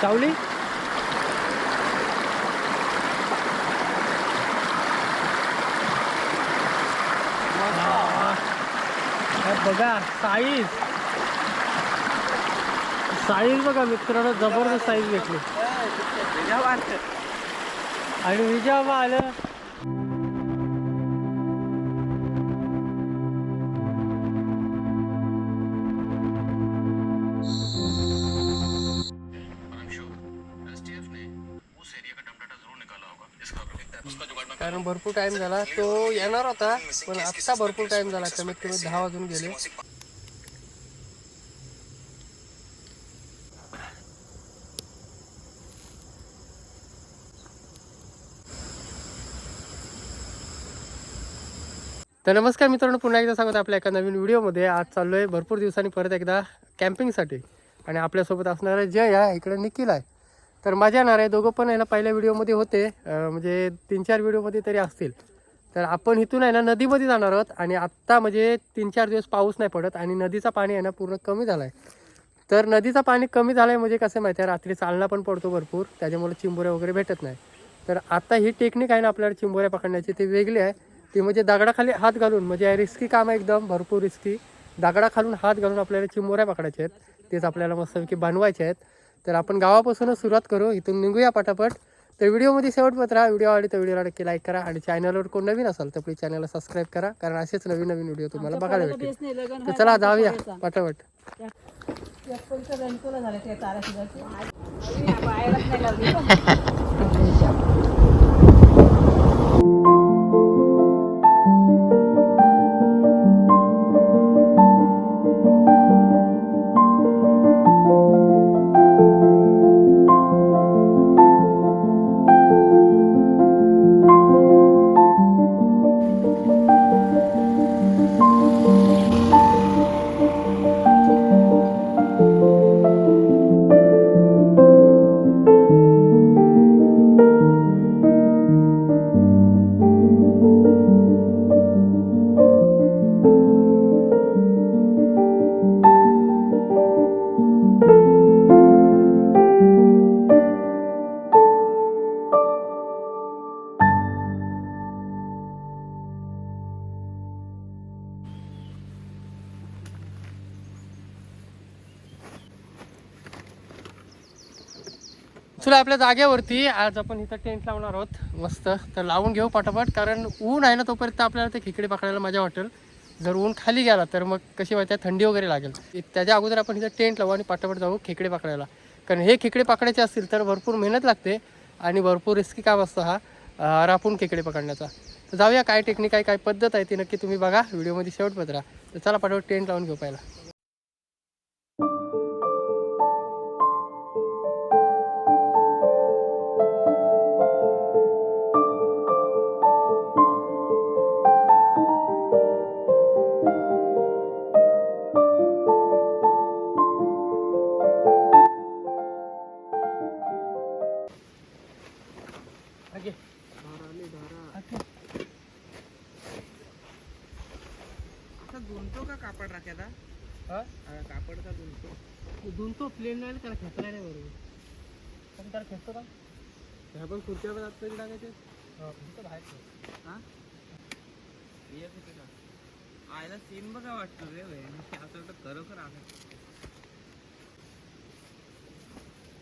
सावली हा, बघा साईज साईज बघा मित्रांनो जबरदस्त साईज भेटली आणि विजय बा आलं कारण भरपूर टाइम झाला. तो येणार होता पण आत्ता भरपूर टाइम झाला. कमीत कमी दहा वाजून गेले. तर नमस्कार मित्रांनो पुन्हा एकदा सांगत आपल्या एका नवीन व्हिडिओमध्ये. आज चाललो आहे भरपूर दिवसांनी परत एकदा कॅम्पिंगसाठी आणि आपल्यासोबत असणारा जय आहे इकडे निखिल आहे. तर मजा येणार आहे दोघं पण आहे ना पहिल्या व्हिडिओमध्ये होते. म्हणजे तीन चार व्हिडिओमध्ये तरी असतील. तर आपण इथून आहे ना नदीमध्ये जाणार आहोत आणि आत्ता म्हणजे तीन चार दिवस पाऊस नाही पडत आणि नदीचा पाणी आहे ना पूर्ण कमी झाला आहे तर नदीचं पाणी कमी झालं आहे म्हणजे कसं माहिती आहे रात्री चालना पण पडतो भरपूर. त्याच्यामुळे चिंबोऱ्या वगैरे भेटत नाही. तर आत्ता ही टेक्निक आहे ना आपल्याला चिंबोऱ्या पकडण्याची ती वेगळी आहे. ती म्हणजे दगडाखाली हात घालून म्हणजे रिस्की काम आहे एकदम भरपूर रिस्की दगडाखालून हात घालून आपल्याला चिंबोऱ्या पकडायच्या आहेत. तेच आपल्याला मस्तपैकी बनवायचे आहेत. तर आपण गावापासूनच सुरुवात करू. इथून निघूया पटापट. तर व्हिडिओमध्ये शेवटपर्यंत राहा. व्हिडिओ आवडली तर व्हिडिओला नक्की लाईक करा आणि चॅनलवर कोण नवीन असाल तर प्लीज चॅनलला सबस्क्राईब करा. कारण असेच नवीन नवीन व्हिडिओ तुम्हाला बघायला भेटेल. तर चला जाऊया. पटापट. तुला आपल्या जागेवरती. आज आपण इथं टेंट लावणार आहोत. मस्त. तर लावून घेऊ पटापट कारण ऊन आहे ना तोपर्यंत आपल्याला ते खेकडे पकडायला मजा वाटेल. जर ऊन खाली गेला तर मग कशी माहिती आहे थंडी वगैरे लागेल. त्याच्या अगोदर आपण इथं टेंट लावू आणि पटापट जाऊ खेकडे पकडायला. कारण हे खेकडे पकडायचे असतील तर भरपूर मेहनत लागते आणि भरपूर रिस्की काम असतं हा रापून खेकडे पकडण्याचा. तर जाऊया काय टेक्निक आहे काय पद्धत आहे ती नक्की तुम्ही बघा. व्हिडिओमध्ये शेवट राहा. तर चला पाठवत टेंट लावून घेऊ पाहिला गुंतो का कापड राख्याचा हा? कापडचा गुंतो तो दोन तो प्लेन नाही त्याला खेचला नाही बरोबर पण त्याला खेचतो का? ह्या पण खुर्च्यावर जात तरी टाकायचे? हा. हा? एक होते का? आयला सीन बघा वाटतो रे असं वाटतं खरोखर आहे.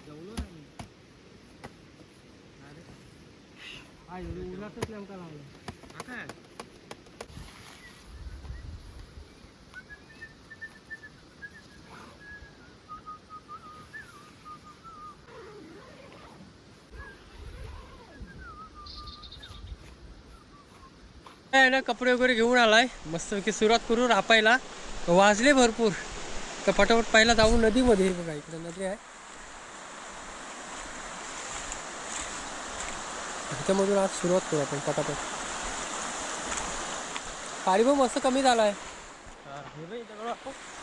जेवलो ना मी. अरे. हा एवढी उन्हातच नेमका लावला हा काय? आहे ना कपडे वगैरे घेऊन आलाय. मस्तपैकी सुरुवात करू रापायला वाजले भरपूर. तर पटापट पहिला जाऊ नदीमध्ये बघा इकडे नदी आहे. त्याच्यामधून आज सुरुवात करू आपण पटापट. पाणी पण मस्त कमी झालाय.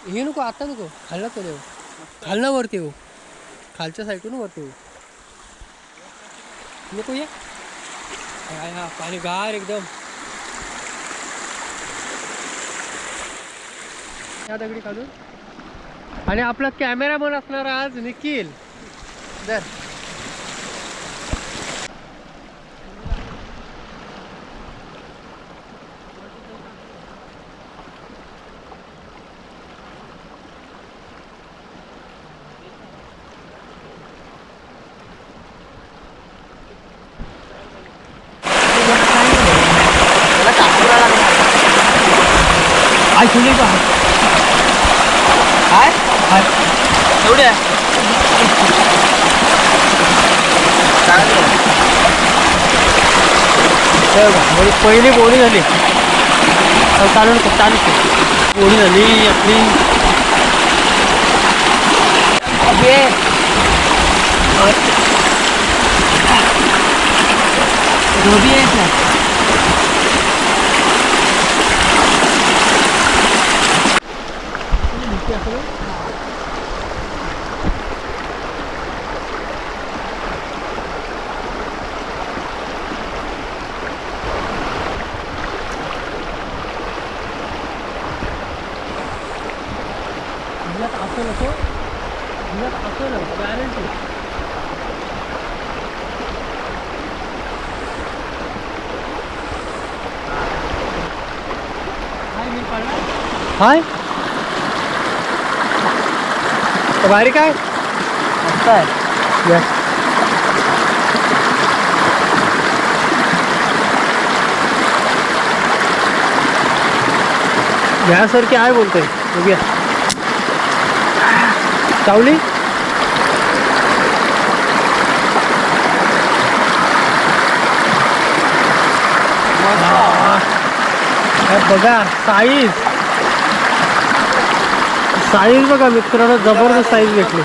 हे नको आता नको. खाल्लं तर येऊ. खालनं वरती येऊ. खालच्या साईडून वरती येऊ. नको ये. पाणी गार एकदम. या दगडी काढून. आणि आपला कॅमेरामन असणार आज निखिल. दर. काय? एवढे? म्हणजे पहिली बोली झाली. चालू चालू. बोली झाली आपली. धोबी आहे ना भिजत असं नको भिजत असं नको गॅरंटी हाय भारी काय? मस्त आहे Yes. घ्यासारखी आहे बोलतोय बघूया चावली हे? बघा साईज साईज बघा मित्रांनो जबरदस्त साईज भेटली.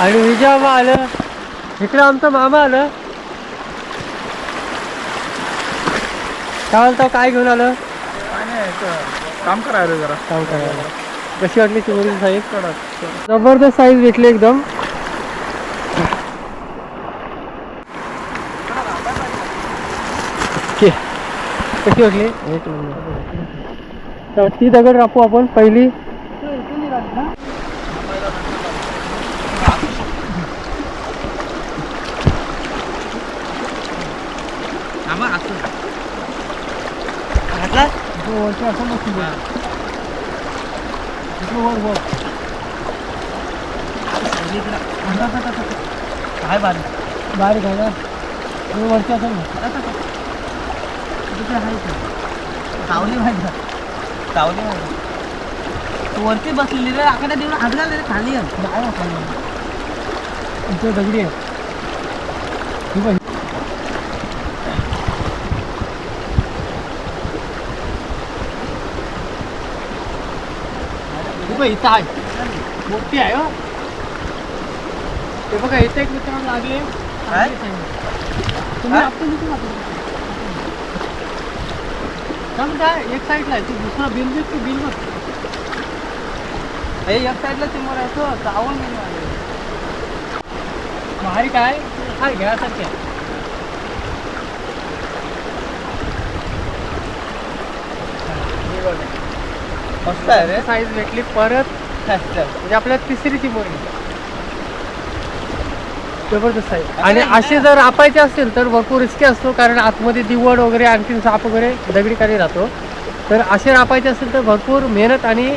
आणि विजयाबा आलं. इकडे आमचं मामा आलं. काय बोलतो काय घेऊन आलं? काम करायला जरा. काम करायला. कशी वाटली चिमुरीची साईज जबरदस्त साईज भेटली एकदम. ओके. कशी वाटली? एक नंबर. तर ती दगड राखू आपण. पहिली. असं. असं वर काय बारीक बारीक आहे ना हे वरती असं ना सावली माहिती सावली माहिती तू वरती बसलेली रे आकडे देऊन घाल रे खाली. नाही खाली. इथे दगडी आहे ही बघ. ही बघ, इथं आहे. मोठी आहे हो. ते बघा इथे एक मित्रांनो लागले? तुम्ही? आपण लागले. काय एक साईडला आहे. तू दुसरा बिल बघ तू बिल बघ. हे एक साईडला समोर आहे तो चावून नाही मारले. भारी काय? हा घ्यासारखे. आहे मस्त आहे रे. साईज भेटली परत म्हणजे आपल्याला तिसरी ती मोरी जबरदस्त आहे. आणि असे जर आपायचे असतील तर भरपूर रिस्की असतो कारण आतमध्ये दिवड वगैरे आणखीन साप वगैरे दगडी खाली राहतो. तर असे रापायचे असेल तर भरपूर मेहनत आणि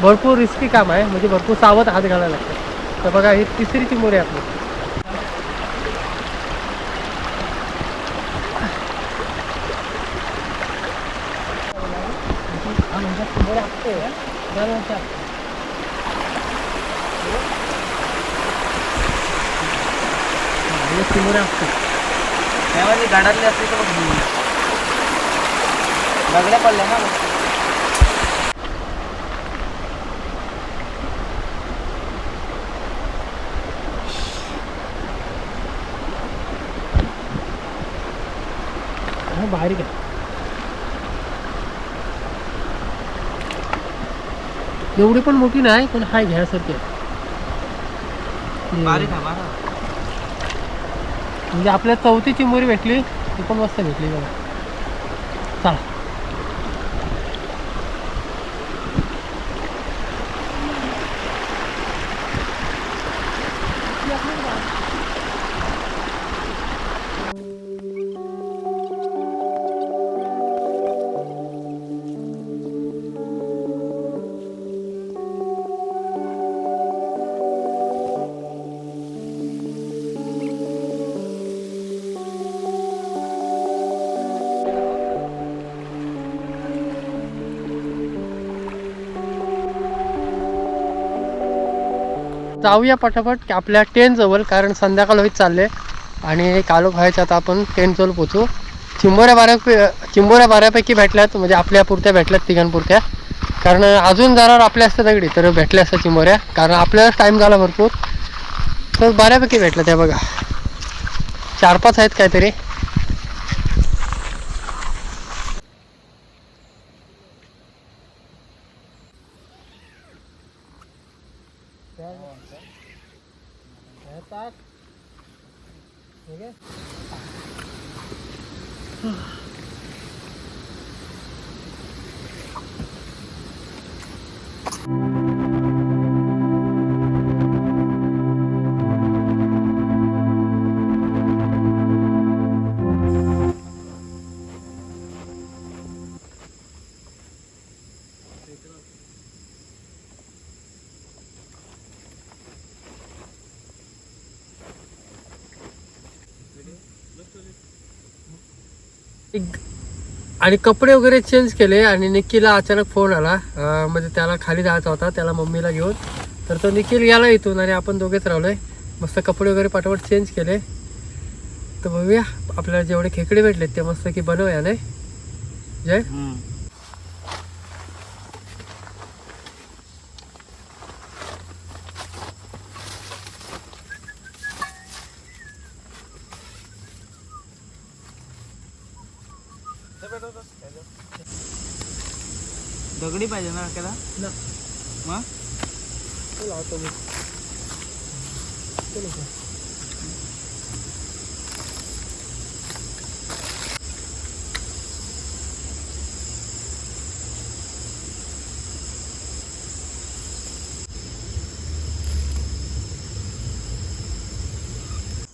भरपूर रिस्की काम आहे. म्हणजे भरपूर सावध हात घालायला लागतो. तर बघा ही तिसरी मोरी आहे आपली हा म्हणजे समोर असते दरवर्षी असते. हा, हे समोर असते त्यामध्ये गाडातले असते तर बघ दगड्या पडल्या ना हा बारीक आहे एवढी पण मोठी नाही पण हाय घ्यासारखी आहे बारीक आहे बारीक म्हणजे आपल्या चौथी चिंबोरी भेटली ती पण मस्त भेटली बघा. चला. जाऊया पटापट आपल्या टेन जवळ कारण संध्याकाळ होईत चालले आणि कालो व्हायच्या आता आपण टेन जवळ पोचू चिंबोऱ्या बाऱ्या चिंबोऱ्या बाऱ्यापैकी भेटल्यात म्हणजे आपल्या पुरत्या भेटल्यात तिघांपुरत्या. कारण अजून जरा आपल्या असतात दगडी तर भेटल्या असतात चिंबोऱ्या. कारण आपल्यालाच टाईम झाला भरपूर. तर बऱ्यापैकी भेटल्या त्या बघा. चार पाच आहेत काहीतरी. एक- आणि कपडे वगैरे चेंज केले आणि निक्कीला अचानक फोन आला. म्हणजे त्याला खाली जायचा होता त्याला मम्मीला घेऊन. तर तो निखिल गेला इथून आणि आपण दोघेच राहिलोय. मस्त कपडे वगैरे पाठवट चेंज केले. तर बघूया आपल्याला जेवढे खेकडे भेटलेत ते मस्त की बनवूया नाही जय. दगडी पाहिजे ना त्याला. मग लावतो मी?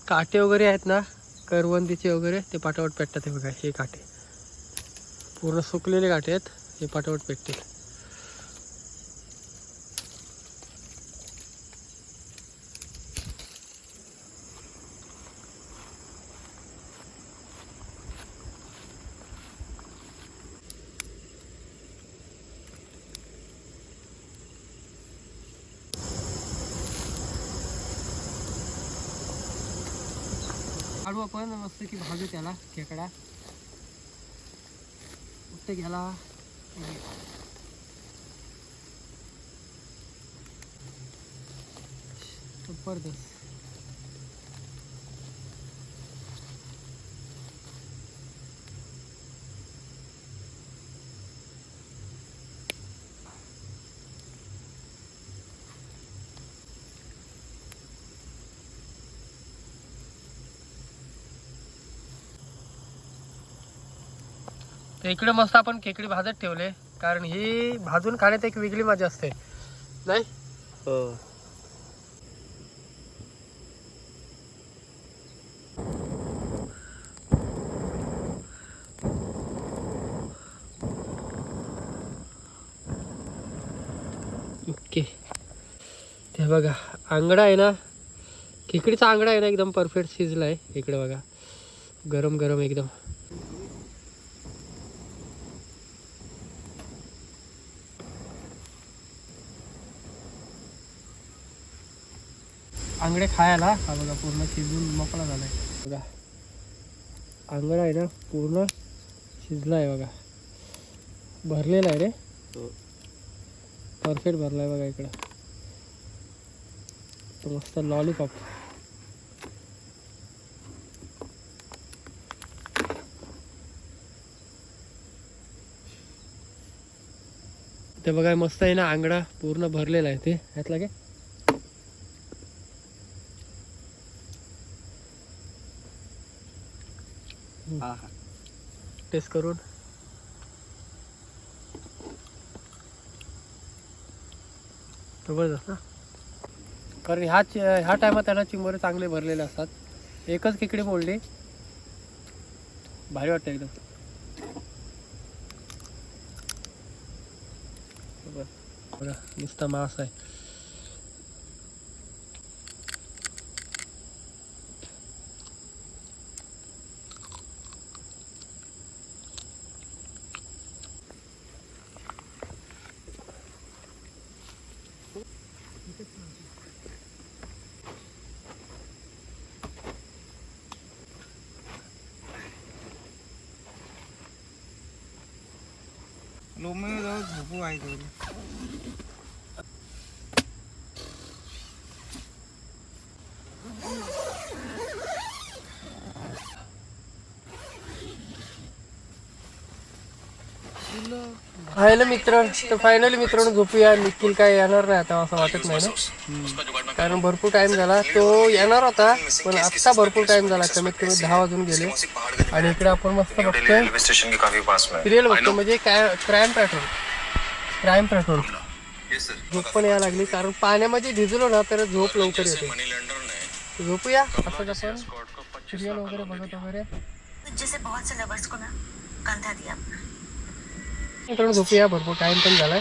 काटे वगैरे आहेत ना करवंदीचे वगैरे ते पाटावट पेटतात हे बघा हे काटे पूर्ण सुकलेले काटे आहेत हे पाठवट पेटतील. आडवा पण मस्त की भाजू त्याला खेकडा. फक्त गेला. जबरदस्त तर इकडे मस्त आपण खेकडी भाजत ठेवले. कारण ही भाजून खाण्यात एक वेगळी मजा असते. नाही? हो. ओके. ते बघा आंगडा आहे ना? खेकडीचा आंगडा आहे ना एकदम परफेक्ट शिजला आहे इकडे बघा. गरम गरम एकदम. आंगडे खायला. हा बघा पूर्ण शिजून मोकळा झालाय. बघा. आंगडा आहे ना पूर्ण शिजला आहे बघा. भरलेला आहे रे. परफेक्ट भरलाय बघा इकडं. तो मस्त लॉलीपॉप ते बघा मस्त आहे ना आंगडा पूर्ण भरलेला आहे ते. ह्यातला काय हा हा. टेस्ट करून. जबरदस्त ना? कारण ह्या ह्या टायमात त्यांना चिंबोरे चांगले भरलेले असतात. एकच खेकडी मोडली. भारी वाटतं एकदम. बघा नुसता मास आहे. आहे तेवढी फायनल मित्र तर फायनली मित्रांनो झोपूया. निखिल काय येणार नाही आता असं वाटत नाही ना. कारण भरपूर टाइम झाला. तो येणार होता पण आत्ता भरपूर टाइम झाला. कमीत कमी दहा वाजून गेले. आणि इकडे आपण मस्त बघतोय. रेलवे स्टेशन के काफी पास में है सिरियल बघतो म्हणजे crime patrol crime patrol yes sir झोप पण यायला लागली कारण पाण्यामध्ये भिजलो ना तर झोप लवकर येते. झोपूया? असं आपण स्क्वाड को पच्चीस सिरियल वगैरे बघत वगैरे? जैसे बहुत से लवर्स को ना कंधा दिया. अपना मित्रांनो झोपूया भरपूर टाइम पण झालाय.